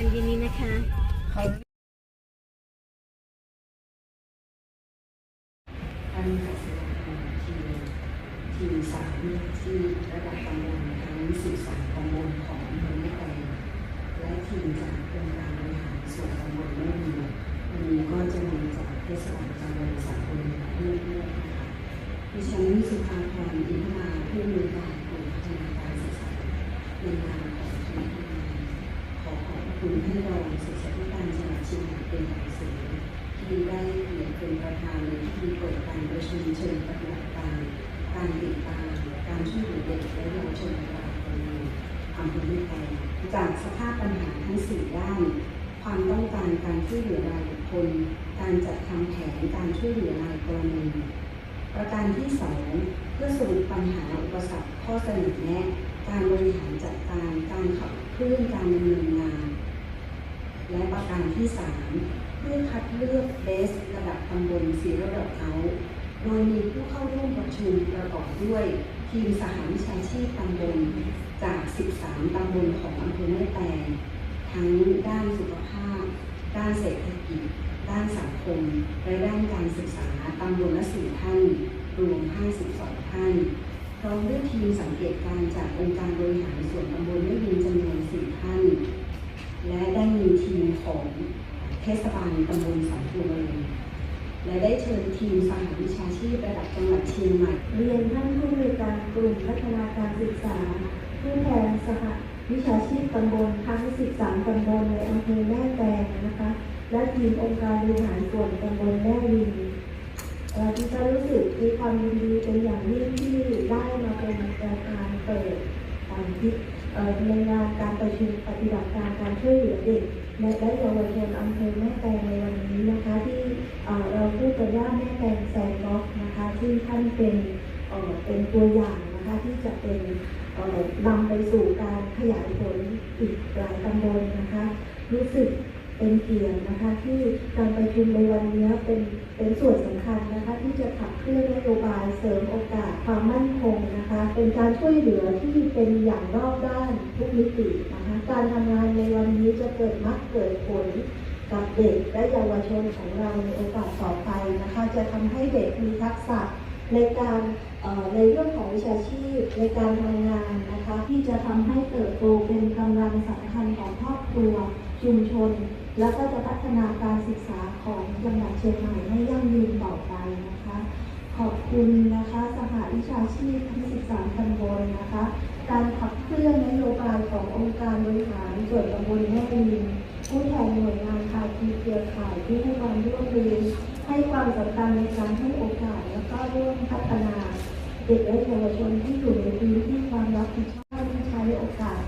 วันเย็นนี้นะคะท่านกับสมาคมทีมทีมสามที่รบตำบลทั้ง13ตำบของอำเอแม่แและทีมจากองการบริหารส่วนตำบลแม่ดีวันนี้ก็จะมีจากเทศบาลตำบลสามคนนี้วยะคะดิฉันสุภาพรอินทราผู้มีการกลุ่มพัฒนาการศึกษาในนา ขอบพรานรองศึกษาธิการจังหวัดเชียงใหม่เป็นอย่างสูงที่ได้เกียรติเป็นประธานในพิธีเปิดการประชุมเชิงปฏิบัติการ การติดตามการช่วยเหลือเด็กและเยาวชนในระดับตำบลอำเภอแม่แตงจากสภาพปัญหาทั้งสี่ด้าน ความต้องการการช่วยเหลือรายบุคคล การจัดทำแผนการช่วยเหลือรายกรณีประการที่สองเพื่อสรุปปัญหาอุปสรรคข้อเสนอแนะการบริหารจัดการการขับเคลื่อนการดำเนินงาน และประการที่ 3 เพื่อคัดเลือกเบสระดับตำบลสีระดับเขาโดยมีผู้เข้าร่วมประชุมประกอบด้วย ทีมสหวิชาชีพตำบลจาก 13 ตำบลของอำเภอแม่แตงทั้งด้านสุขภาพ ด้านเศรษฐกิจ ด้านสังคม และด้านการศึกษาตำบลละสี่ท่าน รวม 52 ท่าน พร้อมด้วยทีมสังเกตการจากองค์การบริหารส่วนตำบลแม่ยินจำนวนสี่ท่าน และได้มีทีมของเทศบาลตำบลสันติวงศ์และได้เชิญทีมสหวิชาชีพระดับจังหวัดเชียงใหม่ เรียนท่านผู้บริการกลุ่มพัฒนาการศึกษา ผู้แทนสหวิชาชีพตำบลทั้ง 13 ตำบลในอำเภอแม่แตงนะคะ และทีมองค์การบริหารส่วนตำบลแม่ริมเอ่อที่จะรู้สึกมีความยินดีเป็นอย่างยิ่งที่ได้มาเป็นประธานเปิดอ่าที่ ในงานการประชุมปฏิบัติการการช่วยเหลือเด็กและและเยาวชนอำเภอแม่แตงในวันนี้นะคะที่เราพูดกันว่าแม่แตงแซนบ็อกนะคะที่ท่านเป็นเป็นตัวอย่างนะคะที่จะเป็นนำไปสู่การขยายผลอีกหลายตำบลนะคะรู้สึก เป็นเกียรตินะคะที่การประชุมในวันนี้เป็นเป็นส่วนสำคัญนะคะที่จะขับเคลื่อนนโยบายเสริมโอกาสความมั่นคงนะคะเป็นการช่วยเหลือที่เป็นอย่างรอบด้านทุกมิตินะคะการทำงานในวันนี้จะเกิดมรรคเกิดผลกับเด็กและเยาวชนของเราในโอกาสต่อไปนะคะจะทำให้เด็กมีทักษะในการเอ่อในเรื่องของวิชาชีพในการทำงานนะคะที่จะทำให้เติบโตเป็นกำลังสำคัญของครอบครัวชุมชน แล้วก็จะพัฒนาการศึกษาของจังหวัดเชียงใหม่ให้ยั่งยืนต่อไปนะคะ ขอบคุณนะคะสหวิชาชีพทั้ง 13ตำบลนะคะ การขับเคลื่อนนโยบายขององค์การบริหารส่วนตำบลแม่ริมผู้แทนหน่วยงานภาคีเครือข่ายที่ให้ความร่วมมือให้ความสำคัญในการให้โอกาสแล้วก็ร่วมพัฒนาเด็กและเยาวชนที่อยู่ในพื้นที่ความรับผิดชอบที่ใช้โอกาส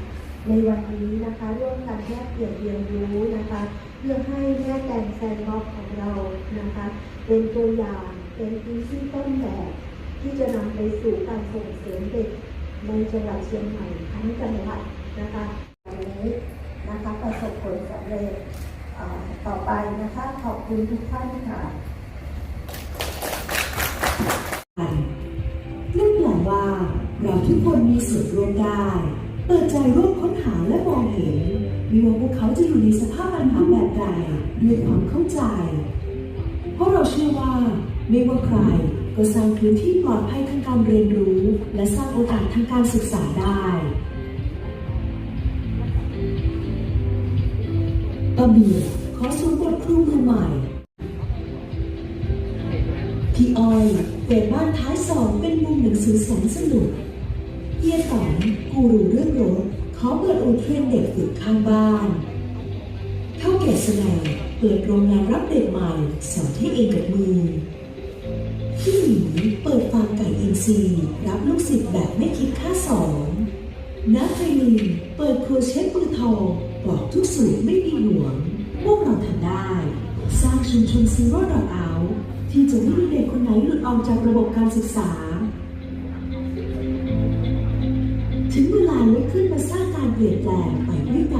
ในวันนี้นะคะ ร่วมกันแลกเปลี่ยนเรียนรู้นะคะ เพื่อให้แม่แตงแซนบ็อกของเรานะคะเป็นตัวอย่างเป็นพื้นที่ต้นแบบที่จะนำไปสู่การส่งเสริมเด็กในจังหวัดเชียงใหม่ทั้งจังหวัดนะคะวันนี้นะคะประสบผลสำเร็จต่อไปนะคะขอบคุณทุกท่านค่ะนั่นแปลว่าเราทุกคนมีส่วนร่วมได้ เปิดใจร่วมค้นหาและมองเห็น ไม่ว่าพวกเขาจะอยู่ในสภาพปัญหาแบบใดด้วยความเข้าใจ เพราะเราเชื่อว่า ไม่ว่าใครก็สร้างพื้นที่ปลอดภัยทางการเรียนรู้ และสร้างโอกาสทางการศึกษาได้ปะเบียขอสวมบทครูมือใหม่พี่อ้อยเปิดบ้านท้ายสองเป็นมุมหนังสือแสนสนุกเฮียต๋องกูรูเรื่องรถ ขอเปิดอู่เทรนเด็กฝึกข้างบ้านเท่าแก่แสดงเปิดโรงงานรับเด็กใหม่สอนให้เองกับมือพี่หมีเปิดฟาร์มไก่อินทรีย์รับลูกศิษย์แบบไม่คิดค่าสอนนัทไทลินเปิดครัวเชฟมือทองบอกทุกสูตรไม่มีห่วง พวกเราทำได้ สร้างชุมชนซีโร่ดอกเอาที่จะไม่มีเด็กคนไหนหลุดออกจากระบบการศึกษา ถึงเวลาลุกขึ้นมาสร้างการเปลี่ยนแปลงไปด้วยกัน